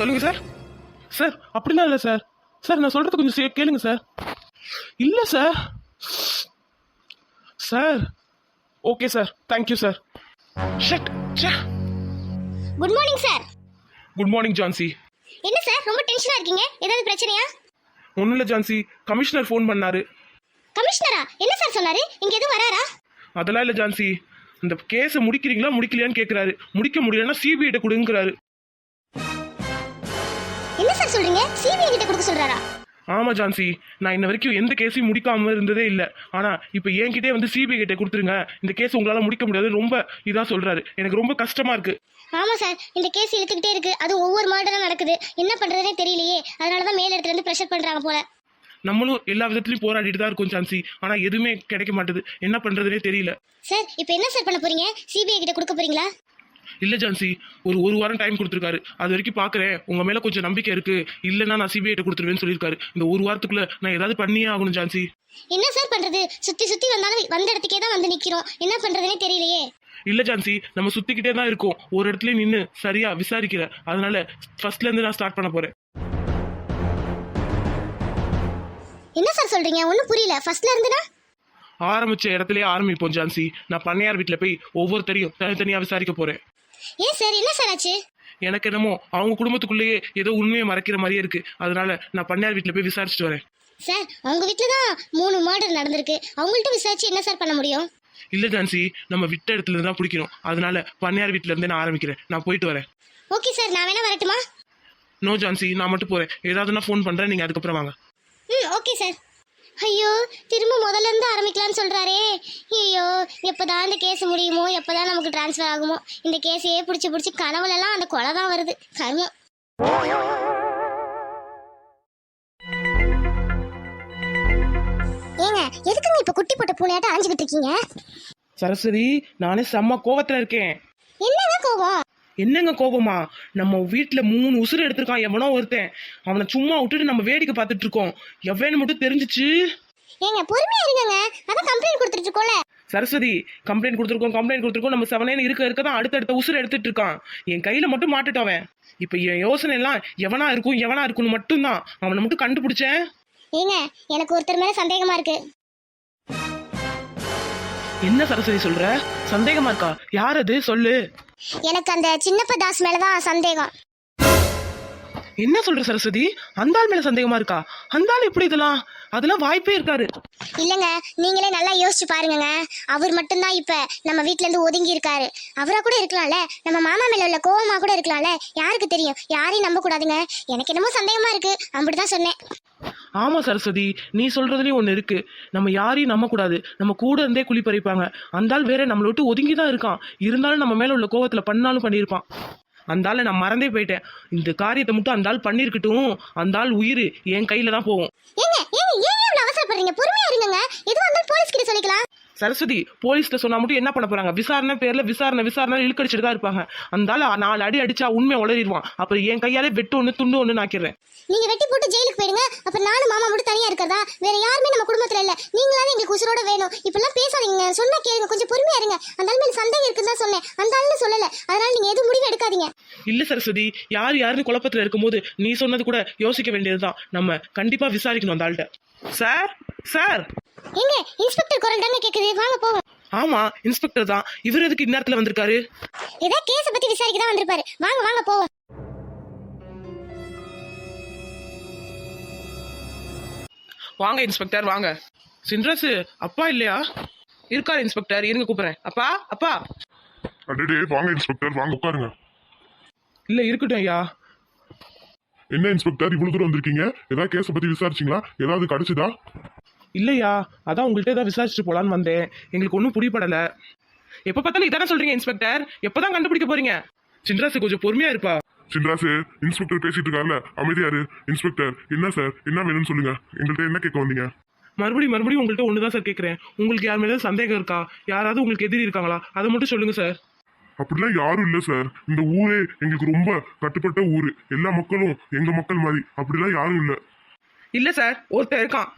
சொல்லுங்க sir. Sir அப்படிலாம் இல்லை சார். சார் நான் சொல்றது கொஞ்சம் சே- கேளுங்க சார். இல்லை sir. Sir. Okay sir. Thank you sir. Shut good morning sir good morning Jhansi என்ன சார் ரொம்ப டென்ஷனா இருக்கீங்க? ஏதாவது பிரச்சனையா? ஒன்றும் இல்லை ஜான்சி கமிஷனர் ஃபோன் பண்ணாரு. கமிஷனரா என்ன சார் சொன்னாரு? இங்க எதுவும் வராரா? அதெல்லாம் இல்லை ஜான்சி இந்த கேஸை முடிக்கிறீங்களா? முடிக்கலையான்னு கேட்குறாரு முடிக்க முடியலன்னா சிபிஐட்ட கொடுங்கிறாரு. சொல்றீங்க? சிபிஐ கிட்ட கொடுக்க சொல்றாரா? ஆமா ஜான்சி. நான் இன்ன வரைக்கும் எந்த கேஸையும் முடிக்காம இருந்ததே இல்லை. ஆனா இப்போ என்கிட்டே வந்து சிபிஐ கிட்ட கொடுத்துருங்க. இந்த கேஸ் உங்களால முடிக்க முடியாது. ரொம்ப இதா சொல்றாரு. எனக்கு ரொம்ப கஷ்டமா இருக்கு. ஆமா சார் இந்த கேஸ் இழுத்துக்கிட்டே இருக்கு. அது ஒவ்வொரு மர்டரும் நடக்குது. என்ன பண்றதுனே தெரியலையே. அதனால தான் மேல் இடத்துல இருந்து ப்ரெஷர் பண்றாங்க போல. நம்மளும் எல்லா விதத்துலயும் போராடிட்டு தான் இருக்கோம் ஜான்சி. ஆனா எதுவுமே கிடைக்க மாட்டுது. என்ன பண்றதுனே தெரியல. சார் இப்போ என்ன சார் பண்ண போறீங்க? சிபிஐ கிட்ட கொடுக்க போறீங்களா? இல்ல ஜான்சி ஒரு ஒரு வாரம் டைம் கொடுத்துருக்காரு. அது வரைக்கும் பாக்குறேன். உங்க மேல கொஞ்சம் நம்பிக்கை இருக்கு. இல்லைன்னா நான் சிபிஐ கொடுத்துருவேன்னு சொல்லியிருக்காரு. இந்த ஒரு வாரத்துக்குள்ள நான் ஏதாவது பண்ணியே ஆகணும் ஜான்சி. என்ன சார் பண்றது? சுத்தி சுத்தி வந்தாலும் வந்த இடத்துக்கே தான் வந்து நிக்கிறோம். என்ன பண்றதுனே தெரியலையே. இல்ல ஜான்சி நம்ம சுத்திக்கிட்டே தான் இருக்கோம். ஒரு இடத்துல நின்று சரியா விசாரிக்கல. அதனால ஃபர்ஸ்ட்ல இருந்து நான் ஸ்டார்ட் பண்ண போறேன். என்ன சார் சொல்றீங்க? ஒன்றும் புரியல. ஃபர்ஸ்ட்ல இருந்துனா ஆரம்பிச்ச இடத்துலயே ஆரம்பிப்போம் ஜான்சி. நான் பண்ணையார் வீட்டுல போய் ஒவ்வொருத்தரையும் தனித்தனியா விசாரிக்க போறேன். ஏன் சார்? என்ன சார் ஆச்சு? எனக்கு என்னமோ அவங்க குடும்பத்துக்குள்ளேயே ஏதோ உண்மையை மறைக்கிற மாதிரியே இருக்கு. அதனால நான் பண்ணையார் வீட்டுல போய் விசாரிச்சுட்டு வரேன். சார் அவங்க வீட்டில் தான் மூணு மர்டர் நடந்திருக்கு. அவங்கள்ட்ட விசாரிச்சு என்ன சார் பண்ண முடியும்? இல்ல ஜான்சி நம்ம விட்ட இடத்துல இருந்து தான் பிடிக்கணும். அதனால பண்ணையார் வீட்டுல இருந்தே நான் ஆரம்பிக்கிறேன். நான் போயிட்டு வரேன். ஓகே சார் நான் வேணா வரட்டுமா? நோ ஜான்சி நான் மட்டும் போறேன். ஏதாவது நான் ஃபோன் பண்றேன். நீங்க அதுக்கப்புறம் வாங்க. ம் ஓகே சார். ஐயோ திரும்ப முதல்ல இருந்து ஆரம்பிக்கலாம்னு சொல்றாரே. ஐயோ எப்பதான் இந்த கேஸ் முடியுமோ எப்பதான் நமக்கு ட்ரான்ஸ்ஃபர் ஆகுமோ இந்த கேஸையே பிடிச்சி பிடிச்சி கனவுலலாம் அந்த கொலை தான் வருது. கர்மம் ஏங்க எதுக்குங்க இப்ப குட்டி போட்ட பூனையாட்ட அலைஞ்சுக்கிட்டு இருக்கீங்க? சரஸ்வதி நானே செம்ம கோவத்துல இருக்கேன். என்னங்க கோவம்? என்னங்க கோபமா? நம்ம வீட்டுல மூணு உசுறு எடுத்திருக்கான் எவனோ ஒருத்தன். அவனை சும்மா விட்டுட்டு நம்ம வேடிக்கை பார்த்துட்டு இருக்கோம். எவன்னு மட்டும் தெரிஞ்சிச்சு? ஏங்க பொறுமையா இருங்கங்க. அதான் கம்ப்ளைண்ட் கொடுத்துட்டு இருக்கோம்ல. சரஸ்வதி கம்ப்ளைண்ட் கொடுத்துருக்கோம் கம்ப்ளைண்ட் கொடுத்துருக்கோம். நம்ம செவனேன்னு இருக்க இருக்க தான் அடுத்தடுத்த உசுறு எடுத்துட்டு இருக்கான். என் கையில மட்டும் மாட்டுட்டான் அவன். இப்ப என் யோசனை எல்லாம் எவனா இருக்கும் எவனா இருக்கும்னு மட்டும்தான். அவனை மட்டும் கண்டுபிடிச்சேன். ஏங்க எனக்கு ஒருத்தர் மேல சந்தேகமா இருக்கு. என்ன சரஸ்வதி சொல்ற? சந்தேகமா இருக்கா? யார் அது? சொல்லு. எனக்கு அந்த சின்னப்ப தாஸ் மேலதான் சந்தேகம். என்ன சொல்ற சரஸ்வதி? அந்த ஆள் மேல சந்தேகமா இருக்கா? அந்த ஆள் எப்படி இதெல்லாம்? அதெல்லாம் வாய்ப்பே இருக்காரு இல்லைங்க நீங்களே நல்லா யோசிச்சு பாருங்கங்க. அவர் மட்டும்தான் இப்ப நம்ம வீட்ல இருந்து ஒதுங்கி இருக்காரு. அவரா கூட இருக்கலாம்ல? நம்ம மாமா மேல உள்ள கோவமா கூட இருக்கலாம்ல? யாருக்கு தெரியும்? யாரையும் நம்ப கூடாதுங்க எனக்கு என்னமோ சந்தேகமா இருக்கு. அப்படிதான் சொன்னேன். ஆமாம் சரஸ்வதி நீ சொல்கிறதுலேயும் ஒன்று இருக்குது நம்ம யாரையும் நம்பக்கூடாது நம்ம கூட இருந்தே குழி பறிப்பாங்க. அந்த வேற நம்மளை விட்டு ஒதுங்கி தான் இருக்கான். இருந்தாலும் நம்ம மேலே உள்ள கோவத்தில் பண்ணாலும் பண்ணியிருப்பான். அந்த நான் மறந்தே போயிட்டேன். இந்த காரியத்தை மட்டும் அந்தால் பண்ணியிருக்கட்டும். பண்ணிருக்கட்டும் உயிர் என் கையில தான் போகும். ஏங்க ஏங்க ஏன் இவ்வளவு அவசரப்படுறீங்க? பொறுமையா எதுவும் போலீஸ் கிட்ட சொல்லிக்கலாம். சரஸ்வதி போலீஸ்ல சொன்னா மட்டும் என்ன பண்ண போறாங்க? விசாரணை பேர்ல விசாரணை விசாரணை இழுக்கடிச்சிட்டு தான் இருப்பாங்க. அந்த ஆள் நாலு அடி அடிச்சா உண்மை உளறிடுவான். அப்புறம் என் கையாலே வெட்டு ஒண்ணு துண்டு ஒண்ணு நாக்கிடுறேன் நீங்க வெட்டி போட்டு ஜெயிலுக்கு போயிடுங்க. அப்ப நானும் மாமா மட்டும் தனியா இருக்கிறதா? வேற யாருமே நம்ம குடும்பத்துல இல்ல. நீங்களாவது எங்களுக்கு உசுரோட வேணும். இப்பெல்லாம் பேசாதீங்க. சொன்னா கேளுங்க. கொஞ்சம் பொறுமையா இருங்க. அந்த ஆள் மேல சந்தேகம் இருக்குன்னு தான் சொன்னேன். அந்த ஆள்னு சொல்லல. அதனால நீங்க எதுவும் முடிவு எடுக்காதீங்க. இல்ல சரஸ்வதி யார் யாருன்னு குழப்பத்துல இருக்கும்போது நீ சொன்னது கூட யோசிக்க வேண்டியதுதான். நம்ம கண்டிப்பா விசாரிக்கணும் அந்த ஆள்கிட்ட சார் சார்! எங்க? இன்ஸ்பெக்டர் குரல் தாங்க கேக்குது? வாங்க போவோம். ஆமா இன்ஸ்பெக்டர் தான். இவர் எதுக்கு இந்நேரத்துல வந்திருக்காரு? ஏதோ கேஸ பத்தி விசாரிக்க தான் வந்திருப்பாரு. வாங்க வாங்க போவோம். வாங்க இன்ஸ்பெக்டர் வாங்க. சின்ராசு அப்பா இல்லையா? இருக்காரு இன்ஸ்பெக்டர். இருங்க கூப்பிடுறேன். அப்பா அப்பா. அடடே வாங்க இன்ஸ்பெக்டர். வாங்க உட்காருங்க. இல்ல இருக்கட்டும் ஐயா. என்ன இன்ஸ்பெக்டர்? இவ்வளவு தூரம் வந்திருக்கீங்க? ஏதாவது கேஸை பத்தி விசாரிச்சீங்களா? ஏதாவது கிடைச்சதா? இல்லையா? அதான் உங்கள்கிட்ட ஏதாவது விசாரிச்சுட்டு போலான்னு வந்தேன். எங்களுக்கு ஒன்றும் புரியப்படல எப்ப பார்த்தாலும் இதானே சொல்றீங்க இன்ஸ்பெக்டர்? எப்பதான் கண்டுபிடிக்க போறீங்க? சின்ராசு கொஞ்சம் பொறுமையா இருப்பா. சின்ராசு இன்ஸ்பெக்டர் பேசிட்டு இருக்காருல அமைதியாரு இன்ஸ்பெக்டர் என்ன சார் என்ன வேணும்னு சொல்லுங்க. எங்கள்கிட்ட என்ன கேட்க வந்தீங்க? மறுபடியும் மறுபடியும் உங்கள்கிட்ட ஒண்ணுதான் சார் கேட்குறேன் உங்களுக்கு யார் மேலே சந்தேகம் இருக்கா? யாராவது உங்களுக்கு எதிரி இருக்காங்களா? அதை மட்டும் சொல்லுங்க சார் அப்படிலாம் யாரும் இல்ல சார் இந்த ஊரே எங்களுக்கு ரொம்ப கட்டுப்பட்ட ஊரு. எல்லா மக்களும் எங்க மக்கள் மாதிரி. அப்படிலாம் யாரும் இல்ல. இல்ல சார் ஒருத்தன் இருக்கான்.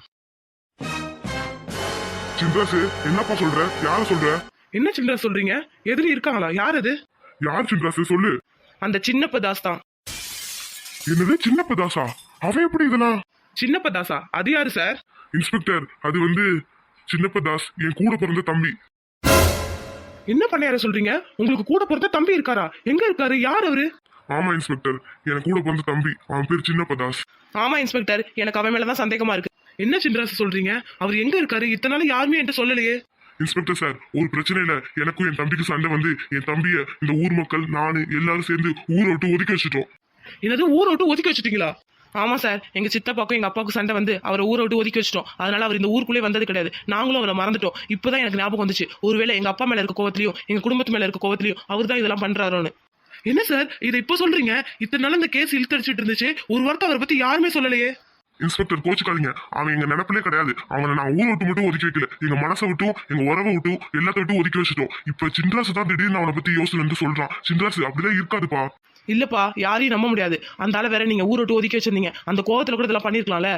சின்ராசு என்னப்பா சொல்ற? யார சொல்ற? என்ன சின்ராஸ் சொல்றீங்க? எதிரி இருக்காங்களா? யார் அது? யார் சின்ராசு? சொல்லு. அந்த சின்னப்ப தாஸ் தான் என்னது சின்னப்ப தாசா? அவன் எப்படி இதெல்லாம் சின்னப்ப தாசா? அது யாரு சார்? இன்ஸ்பெக்டர் அது வந்து சின்னப்ப தாஸ் என் கூட பிறந்த தம்பி. என்ன பண்ணையார சொல்றீங்க? உங்களுக்கு கூட பிறந்த தம்பி இருக்காரா? எங்க இருக்காரு? யார் அவரு? ஆமா இன்ஸ்பெக்டர். என் கூட பிறந்த தம்பி. அவன் பேர் சின்னப்ப தாஸ். ஆமா இன்ஸ்பெக்டர். எனக்கு அவன் மேலதான் சந்தேகமா இருக்கு. என்ன சின்ராசு சொல்றீங்க? அவர் எங்க இருக்காரு? இத்தனை நாள் யாருமே என்கிட்ட சொல்லலையே. இன்ஸ்பெக்டர் சார் ஒரு பிரச்சனையில எனக்கும் என் தம்பிக்கு சண்டை வந்து என் தம்பிய இந்த ஊர் மக்கள் நானு எல்லாரும் சேர்ந்து ஊரை விட்டு ஒதுக்கி வச்சுட்டோம். என்னது ஊரை விட்டு ஒதுக்கி வச்சுட்டீங்களா? ஆமா சார் எங்க சித்தப்பாக்கும் எங்க அப்பாவுக்கும் சண்டை வந்து அவரை ஊரை விட்டு ஒதுக்கி வச்சிட்டோம். அதனால அவர் இந்த ஊருக்குள்ளே வந்தது கிடையாது. நாங்களும் அவரை மறந்துட்டோம். இப்பதான் எனக்கு ஞாபகம் வந்துச்சு. ஒருவேளை எங்க அப்பா மேல இருக்க கோவத்திலையும் எங்க குடும்பத்து மேல இருக்க கோவத்திலையும் அவர் தான் இதெல்லாம் பண்றாரோன்னு. என்ன சார் இதை இப்போ சொல்றீங்க? இத்தனை நாள் இந்த கேஸ் இழுத்தடிச்சிட்டு இருந்துச்சு. ஒரு வார்த்தை அவரை பத்தி யாருமே சொல்லலையே. இன்ஸ்பெக்டர் கோச்சுக்காதீங்க. அவன் எங்க நினப்பிலே கிடையாது. அவனை நான் ஊரை விட்டு மட்டும் ஒதுக்கி வைக்கல. எங்க மனசை விட்டும் எங்க உறவை விட்டும் எல்லாத்த விட்டும் ஒதுக்கி வச்சுட்டோம். இப்ப சின்ராசு தான் திடீர்னு அவனை பத்தி யோசனை வந்து சொல்றான். சின்ராசு அப்படிதான் இருக்காதுப்பா. இல்லப்பா யாரையும் நம்ப முடியாது. அந்த ஆளை வேற நீங்க ஊரை விட்டு ஒதுக்கி வச்சிருந்தீங்க. அந்த கோவத்துல கூட இதெல்லாம் பண்ணிருக்கலாம்ல?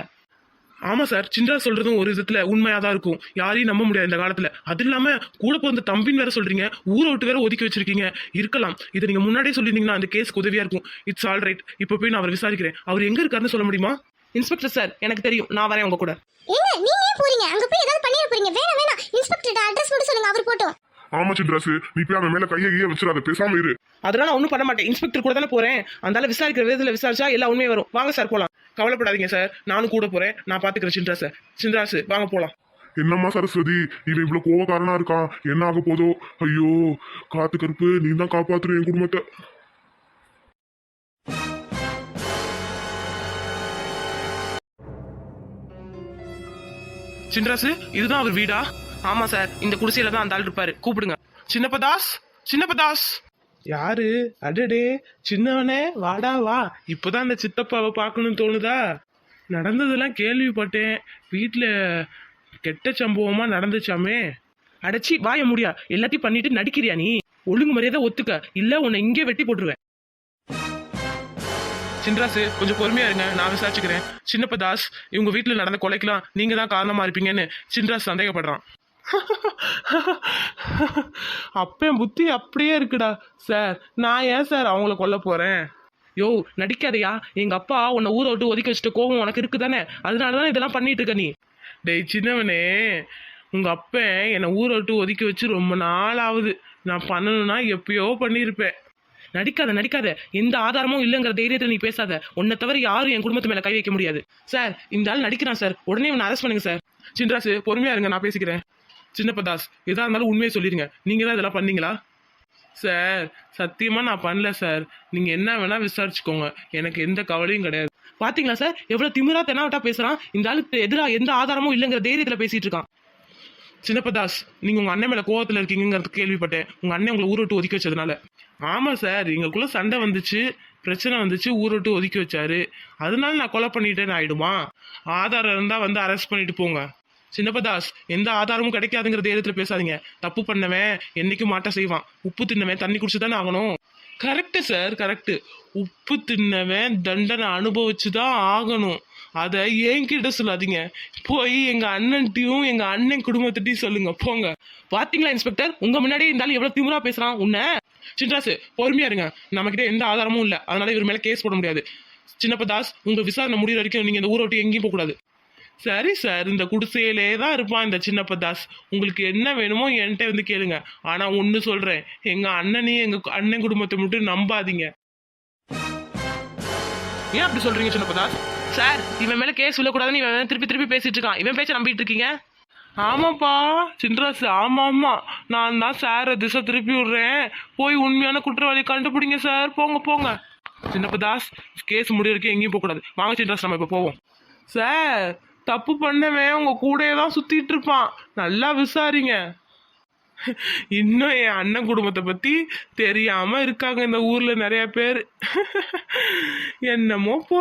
ஆமா சார் சின்றா சொல்றதும் ஒரு விதத்துல உண்மையா தான் இருக்கும். யாரையும் நம்ப முடியாது இந்த காலத்துல. அது இல்லாம கூட பிறந்த தம்பின்னு வேற சொல்றீங்க. ஊரை விட்டு வேற ஒதுக்கி வச்சிருக்கீங்க. இருக்கலாம். இதை நீங்க முன்னாடியே சொல்லியிருந்தீங்கன்னா அந்த கேஸ்க்கு உதவியா இருக்கும். இட்ஸ் ஆல் ரைட் இப்போ போய் நான் அவரை விசாரிக்கிறேன். அவர் எங்க இருக்காருன்னு சொல்ல முடியுமா? இன்ஸ்பெக்டர் சார் எனக்கு தெரியும். நான் வரேன் உங்க கூட. ஏங்க நீங்க ஏன் போறீங்க. அங்க போய் ஏதாவது பண்ணிட போறீங்க. வேணாம் வேணாம். இன்ஸ்பெக்டர் அட்ரஸ் மட்டும் சொல்லுங்க அவர் போட்டோம். ஆமா சின்ராசு நீ போய் அவன் மேல கையை கையை வச்சிடாத. பேசாம இரு. அதெல்லாம் நான் ஒன்றும் பண்ண மாட்டேன். இன்ஸ்பெக்டர் கூட தானே போறேன். அதனால விசாரிக்கிற விதத்தில் விசாரிச்சா எல்லா உண்மையும் வரும். வாங்க சார் போலாம். கவலைப்படாதீங்க சார் நானும் கூட போறேன். நான் பாத்துக்கிறேன் சின்ராசை சின்ராசு வாங்க போலாம். என்னம்மா சரஸ்வதி? இவன் இவ்வளவு கோவக்காரனா இருக்கான் என்ன ஆக போதோ? ஐயோ காத்து கருப்பு. நீ தான் காப்பாத்துற என் குடும்பத்தை. சின்ராசு இதுதான் அவர் வீடா? ஆமா சார் இந்த குடிசையில தான் அந்த ஆள் இருப்பாரு. கூப்பிடுங்க. சின்னப்பதாஸ் சின்னப்பதாஸ். யாரு? அடடே சின்னவனே வாடா வா. இப்பதான் அந்த சித்தப்பாவை பார்க்கணும்னு தோணுதா? நடந்ததெல்லாம் கேள்விப்பட்டேன். வீட்டில் கெட்ட சம்பவமா நடந்துச்சாமே? அடைச்சி வாய முடியா. எல்லாத்தையும் பண்ணிட்டு நடிக்கிறியா நீ? ஒழுங்கு மரியாதை ஒத்துக்க. இல்ல உன்னை இங்கே வெட்டி போட்டுருவேன். சின்ராசு கொஞ்சம் பொறுமையா இருங்க நான் விசாரிச்சுக்கிறேன். சின்னப்பதாஸ் இவங்க வீட்டில் நடந்த கொலைக்கெல்லாம் நீங்க தான் காரணமா இருப்பீங்கன்னு சின்ராஸ் சந்தேகப்படுறான். அப்பன் புத்தி அப்படியே இருக்குடா சார். நான் ஏன் சார் அவங்கள கொல்ல போறேன்? யோ நடிக்காதயா. எங்க அப்பா உன்னை ஊரை விட்டு ஒதுக்கி வச்சுட்டு கோவம் உனக்கு இருக்குதானே? அதனால தான் இதெல்லாம் பண்ணிட்டு இருக்க நீ. டேய் சின்னவனே உங்க அப்பன் என்னை ஊரை விட்டு ஒதுக்கி வச்சு ரொம்ப நாள் ஆகுது நான் பண்ணணும்னா எப்பயோ பண்ணியிருப்பேன். நடிக்காத நடிக்காத. எந்த ஆதாரமும் இல்லைங்கிற தைரியத்தில் நீ பேசாத. உன்னை தவிர யாரும் என் குடும்பத்து மேல கை வைக்க முடியாது. சார் இந்த ஆள் நடிக்கிறான் சார். உடனே இவனை அரெஸ்ட் பண்ணுங்க சார். சின்ராசு பொறுமையா இருங்க நான் பேசிக்கிறேன். சின்னப்பதாஸ் எதா இருந்தாலும் உண்மையை சொல்லிடுங்க. நீங்க தான் இதெல்லாம் பண்ணீங்களா? சார் சத்தியமா நான் பண்ணல சார். நீங்க என்ன வேணா விசாரிச்சுக்கோங்க. எனக்கு எந்த கவலையும் கிடையாது. பாத்தீங்களா சார்? எவ்வளவு திமிரா தென்னாவட்டா பேசுறான். இந்த ஆளுக்கு எதிராக எந்த ஆதாரமும் இல்லைங்கிற தைரியத்துல பேசிட்டு இருக்கான். சின்னப்பதாஸ் நீங்க உங்க அண்ணன் மேல கோவத்துல இருக்கீங்கிறது கேள்விப்பட்டேன். உங்க அண்ணன் உங்களை ஊரை விட்டு ஒதுக்கி வச்சதுனால. ஆமாம் சார் எங்களுக்குள்ள சண்டை வந்துச்சு பிரச்சனை வந்துச்சு ஊரை விட்டு ஒதுக்கி வச்சாரு. அதனால நான் கொலை பண்ணிட்டேன்னு ஆயிடுமா? ஆதாரம் இருந்தால் வந்து அரெஸ்ட் பண்ணிட்டு போங்க. சின்னப்பதாஸ் எந்த ஆதாரமும் கிடைக்காதுங்கிற தைரியத்தில் பேசாதீங்க. தப்பு பண்ணவன் என்னைக்கும் மாட்ட செய்வான். உப்பு தின்னவன் தண்ணி குடிச்சு தானே ஆகணும். கரெக்டு சார் கரெக்டு உப்பு தின்னவன் தண்டனை அனுபவிச்சு தான் ஆகணும். அதை என்கிட்ட சொல்லாதீங்க. போய் எங்க அண்ணன்ட்டையும் எங்க அண்ணன் குடும்பத்திட்டையும் சொல்லுங்க. போங்க. பாத்தீங்களா இன்ஸ்பெக்டர்? உங்க முன்னாடியே இருந்தாலும் எவ்வளவு திமுறா பேசுறான் உன்னை? சின்ராசு பொறுமையா இருங்க. நம்ம கிட்ட எந்த ஆதாரமும் இல்ல. அதனால இவர் மேல கேஸ் போட முடியாது. சின்னப்பதாஸ் உங்க விசாரணை முடிகிற வரைக்கும் நீங்க இந்த ஊரை விட்டு எங்கேயும் போகக்கூடாது. கூடாது சரி சார் இந்த குடிசையிலே தான் இருப்பான் இந்த சின்னப்பதாஸ் உங்களுக்கு என்ன வேணுமோ என்கிட்ட வந்து கேளுங்க. ஆனா ஒன்னு சொல்றேன். எங்க அண்ணனையும் எங்க அண்ணன் குடும்பத்தை மட்டும் நம்பாதீங்க. ஏன் அப்படி சொல்றீங்க சின்னப்பதாஸ் சார் இவன் மேல கேஸ் விழக்கூடாதுன்னு இவன் திருப்பி திருப்பி பேசிட்டு இருக்கான். இவன் பேச்ச நம்பிட்டு இருக்கீங்க? ஆமாப்பா சின்ராஸ் ஆமா ஆமா. நான் தான் சாரை திசை திருப்பி விடுறேன். போய் உண்மையான குற்றவாளி கண்டுபிடிங்க சார் போங்க போங்க. சின்னப்பதாஸ் கேஸ் முடிய வரைக்கும் எங்கேயும் போகக்கூடாது. வாங்க சின்ராஸ் நம்ம இப்போ போவோம். சார் தப்பு பண்ணவன் உங்க கூடயே தான் சுத்திட்டு இருப்பான். நல்லா விசாரிங்க. இன்னும் என் அண்ணன் குடும்பத்தை பத்தி தெரியாம இருக்காங்க இந்த ஊர்ல நிறைய பேர். என்னமோ போ